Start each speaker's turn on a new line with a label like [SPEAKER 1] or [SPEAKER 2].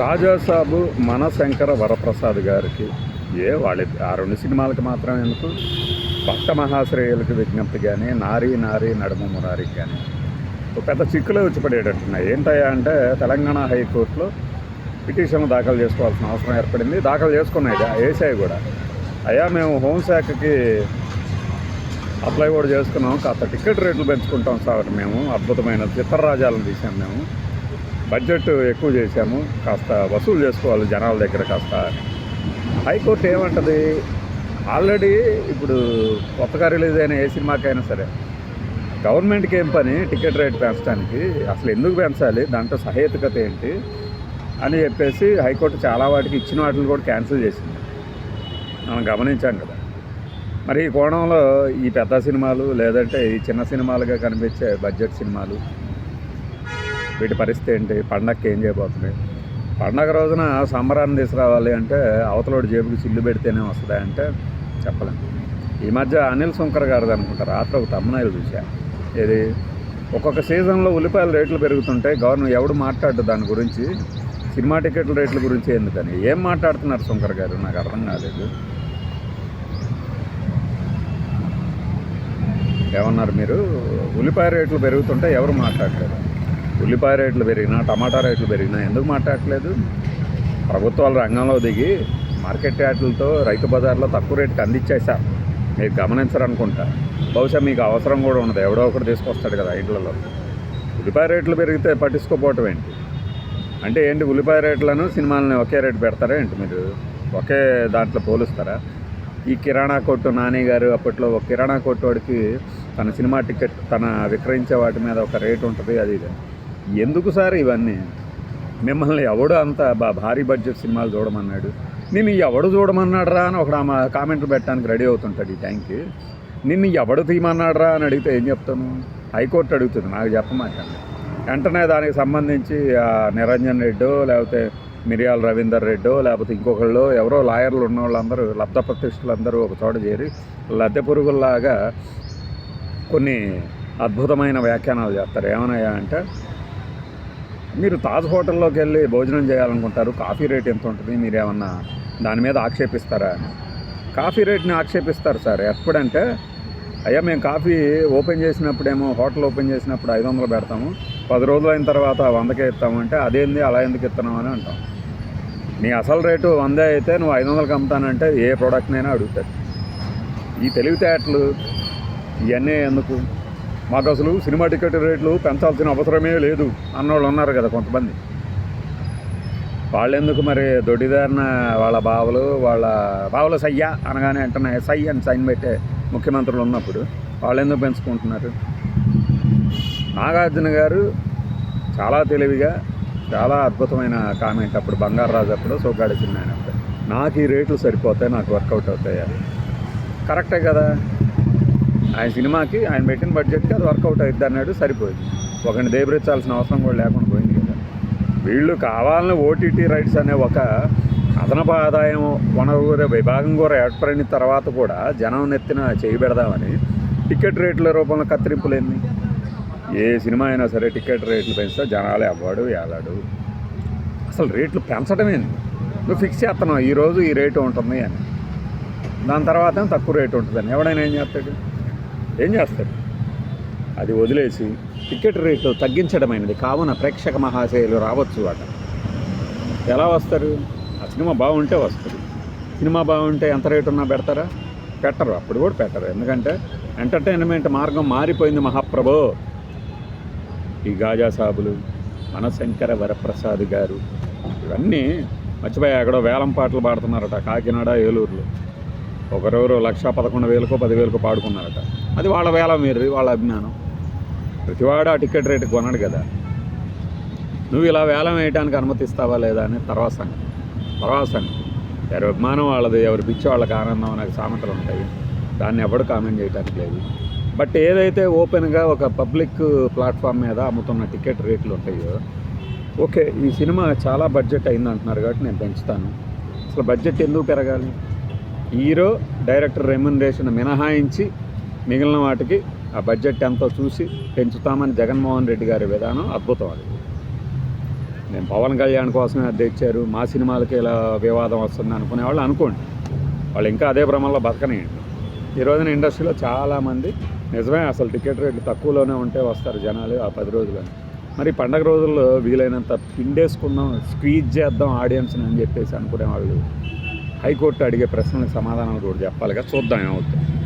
[SPEAKER 1] రాజాసాబు మనశంకర వరప్రసాద్ గారికి ఏ వాళ్ళ ఆ రెండు సినిమాలకు మాత్రం ఎందుకు? భక్త మహాశ్రేయులకు విజ్ఞప్తి కానీ నారీ నారీ నడుమ మురారికి కానీ ఒక పెద్ద చిక్కులో వచ్చి పడేటట్టున్నాయి. ఏంటయ్యా అంటే తెలంగాణ హైకోర్టులో పిటిషన్ దాఖలు చేసుకోవాల్సిన అవసరం ఏర్పడింది. దాఖలు చేసుకున్నాయి. వేసాయి కూడా. అయ్యా మేము హోంశాఖకి అప్లై కూడా చేసుకున్నాం. కాస్త టికెట్ రేట్లు పెంచుకుంటాం సార్. మేము అద్భుతమైన చిత్రరాజాలను తీసాం మేము. బడ్జెట్ ఎక్కువ చేశాము కాస్త వసూలు చేసుకోవాలి జనాల దగ్గర కాస్త. హైకోర్టు ఏమంటది? ఆల్రెడీ ఇప్పుడు కొత్తగా రిలీజ్ అయిన ఏ సినిమాకైనా సరే గవర్నమెంట్కి ఏం పని? టికెట్ రేట్ పెంచడానికి. అసలు ఎందుకు పెంచాలి? దాంట్లో సహేతుకత ఏంటి? అని చెప్పేసి హైకోర్టు చాలా వాటికి ఇచ్చిన వాటిని కూడా క్యాన్సిల్ చేసింది. మనం గమనించాం కదా. మరి ఈ కోణంలో ఈ పెద్ద సినిమాలు లేదంటే ఈ చిన్న సినిమాలుగా కనిపించే బడ్జెట్ సినిమాలు వీటి పరిస్థితి ఏంటి? పండగకి ఏం చేయబోతున్నాయి? పండగ రోజున సంబరాన్ని తీసుకురావాలి అంటే అవతలోడి జేబుకి చిల్లు పెడితేనే వస్తుందా అంటే చెప్పలేం. ఈ మధ్య అనిల్ శంకర్ గారిది అనుకుంటా రాత్రి ఒక తమ్మనాయిలు చూశా. ఇది ఒక్కొక్క సీజన్లో ఉల్లిపాయల రేట్లు పెరుగుతుంటే గవర్నమెంట్ ఎవడు మాట్లాడు దాని గురించి? సినిమా టికెట్ల రేట్ల గురించి ఎందుకని? ఏం మాట్లాడుతున్నారు శంకర్ గారు? నాకు అర్థం కాలేదు. ఏమన్నారు మీరు? ఉల్లిపాయ రేట్లు పెరుగుతుంటే ఎవరు మాట్లాడలేదు? ఉల్లిపాయ రేట్లు పెరిగినా టమాటా రేట్లు పెరిగినా ఎందుకు మాట్లాడట్లేదు? ప్రభుత్వాలు రంగంలో దిగి మార్కెట్ యార్డులతో రైతు బజార్లో తక్కువ రేటుకి అందించేశారు మీరు గమనించరనుకుంటా. బహుశా మీకు అవసరం కూడా ఉండదు. ఎవడో ఒకటి తీసుకొస్తాడు కదా ఇంట్లలో ఉల్లిపాయ రేట్లు పెరిగితే పట్టించుకోపోవటం ఏంటి? అంటే ఏంటి ఉల్లిపాయ రేట్లను సినిమాలని ఒకే రేటు పెడతారా ఏంటి మీరు? ఒకే దాంట్లో పోలుస్తారా? ఈ కిరాణా కొట్టు నాని గారు అప్పట్లో ఒక కిరాణా కొట్టు వాడికి తన సినిమా టికెట్ తన విక్రయించే వాటి మీద ఒక రేటు ఉంటుంది అది ఇది. ఎందుకు సార్ ఇవన్నీ? మిమ్మల్ని ఎవడు అంత బా భారీ బడ్జెట్ సినిమాలు చూడమన్నాడు? నిన్ను ఎవడు చూడమన్నాడరా అని ఒకడు ఆమె కామెంట్లు పెట్టడానికి రెడీ అవుతుంటాడు ఈ టైంకి నిన్ను ఎవడు తీయమన్నాడు రా అని అడిగితే ఏం చెప్తాను? హైకోర్టు అడుగుతుంది నాకు చెప్పమాకండి వెంటనే దానికి సంబంధించి నిరంజన్ రెడ్డో లేకపోతే మిరియాల రవీందర్ రెడ్డో లేకపోతే ఇంకొకళ్ళు ఎవరో లాయర్లు ఉన్న వాళ్ళందరూ లబ్ధ ప్రతిష్ఠులందరూ ఒక చోట చేరి లద్దె పురుగుల్లాగా కొన్ని అద్భుతమైన వ్యాఖ్యానాలు చేస్తారు. ఏమన్నాయా అంటే మీరు తాజ్ హోటల్లోకి వెళ్ళి భోజనం చేయాలనుకుంటారు కాఫీ రేట్ ఎంత ఉంటుంది? మీరు ఏమన్నా దాని మీద ఆక్షేపిస్తారా? అని కాఫీ రేట్ని ఆక్షేపిస్తారు సార్. ఎప్పుడంటే అయ్యా మేము కాఫీ ఓపెన్ చేసినప్పుడేమో హోటల్ ఓపెన్ చేసినప్పుడు ఐదు వందలు పెడతాము. పది రోజులు అయిన తర్వాత వందకే ఇస్తామంటే అదేంది అలా ఎందుకు ఇస్తున్నాం అని అంటాం. నీ అసలు రేటు వందే అయితే నువ్వు ఐదు వందలకి అమ్ముతానంటే ఏ ప్రోడక్ట్నైనా అడుగుతాడు ఈ తెలివితేటలు ఇవన్నీ ఎందుకు? మాకు అసలు సినిమా టికెట్ రేట్లు పెంచాల్సిన అవసరమే లేదు అన్నోళ్ళు ఉన్నారు కదా కొంతమంది. వాళ్ళు ఎందుకు మరి దొడ్డిదారిన వాళ్ళ బావలు వాళ్ళ బావలు సయ్యా అనగానే వెంటనే సై అని సైన్ పెట్టే ముఖ్యమంత్రులు ఉన్నప్పుడు వాళ్ళు ఎందుకు పెంచుకుంటున్నారు? నాగార్జున గారు చాలా తెలివిగా చాలా అద్భుతమైన కామెంట్ అప్పుడు బంగారరాజు అప్పుడు సోగాడి చిన్న నాకు ఈ రేట్లు సరిపోతాయి నాకు వర్కౌట్ అవుతాయి అని. కరెక్టే కదా? ఆయన సినిమాకి ఆయన పెట్టిన బడ్జెట్కి అది వర్కౌట్ అవుతుంది అన్నాడు సరిపోయింది. ఒకరిని దేబరించాల్సిన అవసరం కూడా లేకుండా పోయింది కదా. వీళ్ళు కావాలని ఓటీటీ రైట్స్ అనే ఒక అదనపు ఆదాయం వనరు విభాగం కూడా ఏర్పడిన తర్వాత కూడా జనం నెత్తిన చేయి పెడదామని టికెట్ రేట్ల రూపంలో కత్తిరింపులేంది. ఏ సినిమా అయినా సరే టికెట్ రేట్లు పెంచితే జనాలు అవ్వడు ఏలాడు. అసలు రేట్లు పెంచడమేంది నువ్వు ఫిక్స్ చేస్తున్నావు ఈరోజు ఈ రేటు ఉంటుంది అని. దాని తర్వాత తక్కువ రేటు ఉంటుందని. ఎవడైనా ఏం చేస్తాడు? ఏం చేస్తాడు అది వదిలేసి టికెట్ రేట్లు తగ్గించడమైనది. కావున ప్రేక్షక మహాశయులు రావచ్చు అట. ఎలా వస్తారు? ఆ సినిమా బాగుంటే వస్తారు సినిమా బాగుంటే ఎంత రేటు ఉన్నా పెడతారా? పెట్టరు. అప్పుడు కూడా పెట్టరు. ఎందుకంటే ఎంటర్టైన్మెంట్ మార్గం మారిపోయింది మహాప్రభో. ఈ గాజా సాబులు మనశంకర వరప్రసాద్ గారు ఇవన్నీ మర్చిపోయా ఎక్కడో వేలం పాటలు పాడుతున్నారట కాకినాడ ఏలూరులో. ఒకరెవరో లక్ష పదకొండు వేలకో పదివేలకో పాడుకున్నారట. అది వాళ్ళ వేళ మీరు వాళ్ళ అభిమానం. ప్రతివాడు ఆ టికెట్ రేటు కొనడు కదా. నువ్వు ఇలా వేలం వేయడానికి అనుమతిస్తావా లేదా అని తర్వాత సంగతి. తర్వాత సంగతి. ఎవరి అభిమానం వాళ్ళది ఎవరి పిచ్చి వాళ్ళకి ఆనందం నాకు సామెతలు ఉంటాయి. దాన్ని ఎవడు కామెంట్ చేయడానికి లేదు. బట్ ఏదైతే ఓపెన్గా ఒక పబ్లిక్ ప్లాట్ఫామ్ మీద అమ్ముతున్న టికెట్ రేట్లు ఉంటాయో ఓకే ఈ సినిమా చాలా బడ్జెట్ అయింది అంటున్నారు కాబట్టి నేను పెంచుతాను. అసలు బడ్జెట్ ఎందుకు పెరగాలి? హీరో డైరెక్టర్ రెమ్యునరేషన్ మినహాయించి మిగిలిన వాటికి ఆ బడ్జెట్ ఎంతో చూసి పెంచుతామని జగన్మోహన్ రెడ్డి గారి విధానం అద్భుతం అది. నేను పవన్ కళ్యాణ్ కోసమే అది తెచ్చారు మా సినిమాలకి ఇలా వివాదం వస్తుంది అనుకునే వాళ్ళు అనుకోండి. వాళ్ళు ఇంకా అదే భ్రమంలో బతకనేయండి. ఈ రోజున ఇండస్ట్రీలో చాలామంది నిజమే అసలు టికెట్ రేట్లు తక్కువలోనే ఉంటే వస్తారు జనాలు ఆ పది రోజులని. మరి పండగ రోజుల్లో వీలైనంత పిండేసుకుందాం స్క్వీజ్ చేద్దాం ఆడియన్స్ని అని చెప్పేసి అనుకునేవాళ్ళు హైకోర్టు అడిగే ప్రశ్నలకు సమాధానాలు కూడా చెప్పాలిగా చూద్దాం ఏమవుతుంది.